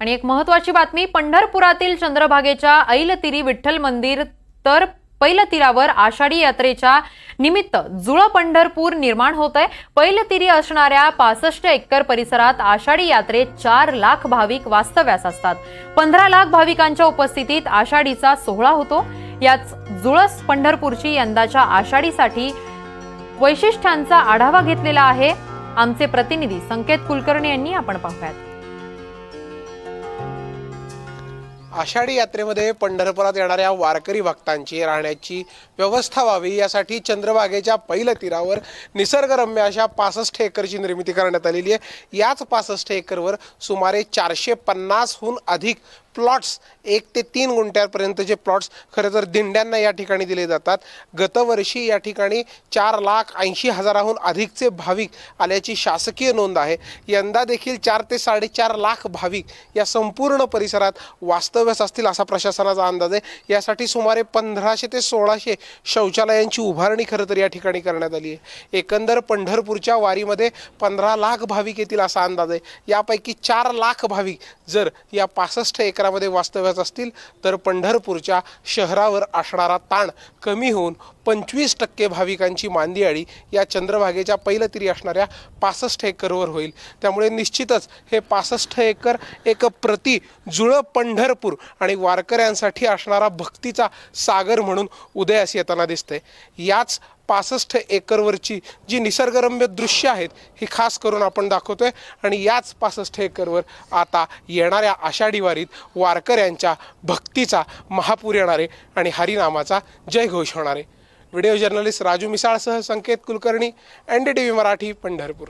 आणि एक महत्वाची बातमी पंढरपुरातील चंद्रभागेच्या ऐलतिरी विठ्ठल मंदिर तर पैलतीरावर आषाढी यात्रेच्या निमित्त जुळं पंढरपूर निर्माण होत आहे पैलतीरी असणाऱ्या पासष्ट एकर परिसरात आषाढी यात्रेत चार लाख भाविक वास्तव्यास असतात. पंधरा लाख भाविकांच्या उपस्थितीत आषाढीचा सोहळा होतो. याच जुळस पंढरपूरची यंदाच्या आषाढीसाठी वैशिष्ट्यांचा आढावा घेतलेला आहे. आमचे प्रतिनिधी संकेत कुलकर्णी यांनी आपण पाहूयात. आषाढी यात्रेमध्ये पंढरपुरात येणाऱ्या वारकरी भक्तांची राहण्याची व्यवस्था व्हावी यासाठी चंद्रभागेच्या पहिल्या तीरावर निसर्गरम्य अशा पासष्ट एकरची निर्मिती करण्यात आलेली आहे. याच पासष्ट एकरवर सुमारे चारशे पन्नासहून अधिक प्लॉट्स एक ते तीन गुंठ्यापर्यंतचे प्लॉट्स खरं तर दिंड्यांना या ठिकाणी दिले जातात. गतवर्षी या ठिकाणी चार लाख ऐंशी हजाराहून अधिकचे भाविक आल्याची शासकीय नोंद आहे. यंदा देखील चार ते साडेचार लाख भाविक या संपूर्ण परिसरात वास्तव्यास असतील असा प्रशासनाचा अंदाज आहे. यासाठी सुमारे पंधराशे ते सोळाशे शौचालयांची उभारणी खरं तर या ठिकाणी करण्यात आली आहे. एकंदर पंढरपूरच्या वारीमध्ये पंधरा लाख भाविक येतील असा अंदाज आहे. यापैकी चार लाख भाविक जर या पासष्ट क्षेत्रामध्ये वास्तव्यास असतील तर पंढरपूरच्या शहरावर असणारा ताण कमी होऊन पंचवीस टक्के भाविकांची मांदियाळी या चंद्रभागेच्या पैलतिरी असणाऱ्या पासष्ट एकरवर होईल. त्यामुळे निश्चितच हे पासष्ट एकर एक प्रति जुळं पंढरपूर आणि वारकऱ्यांसाठी असणारा भक्तीचा सागर म्हणून उदयास येताना दिसते याच पासष्ट एकरवरची जी निसर्गरम्य दृश्य आहेत ही खास करून आपण दाखवतोय. आणि याच पासष्ट एकरवर आता येणाऱ्या आषाढी वारीत वारकऱ्यांच्या भक्तीचा महापूर येणारे आणि हरिनामाचा जयघोष होणारे video journalist Raju मिसाळसह Sanket Kulkarni N D T V Marathi Pandharpur.